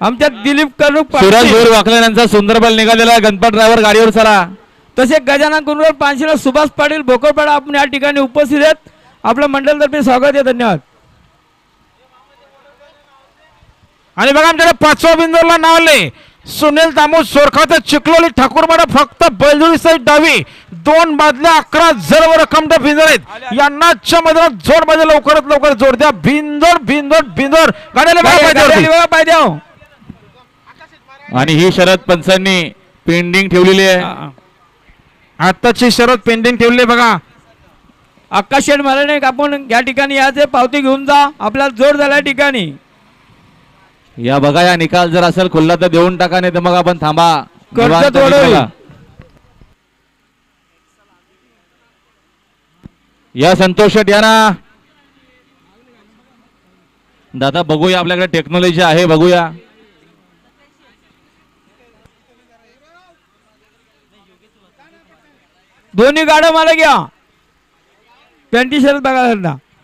आमच्या दिलीप करुक सूरज भोर वाकलन यांचा सुंदर बल निघालेला. गणपत ड्रायव्हर गाडीवर चला. तसे गजानन कुंडवर पानशिला सुभाष पाटील भोकरपाडा आपण या ठिकाणी उपस्थित आहेत. आपल्या मंडळतर्फे स्वागत आहे धन्यवाद. आणि बघा आमच्याकडे पाचवा बिंदूला नाव आले सुनील दामू सोरखात चिखलोली ठाकूरवाडा फक्त बैलजोडी साईड डावी. दोन बादल्या अकरा जर रक्कम बिंदर आहेत. यांना मैदानात जोडमध्ये लवकरात लवकर जोड द्या. बिंदोड बिंदोड बिंदोड गाड्याला बघा गाडी पायथ्यावरती. बघा पाय द्या हो. आणि ही शरद पंचांनी पेंडिंग ठेवलेली आहे. आताची शरद पेंडिंग ठेवली आहे बघा. शेठ मला नाही का आपण या ठिकाणी याचे पावती घेऊन जा आपल्याला जोड झाल्या ठिकाणी. या बघा या निकाल जर असेल खुल्ला तर देऊन टाका नाही तर मग आपण थांबा. निवांत. या संतोष शेट या ना. दादा बघूया आपल्याकडे टेक्नॉलॉजी आहे बघूया. दोन्ही गाड्या मला घ्या. पॅन्टी शर्ट बघा त्यांना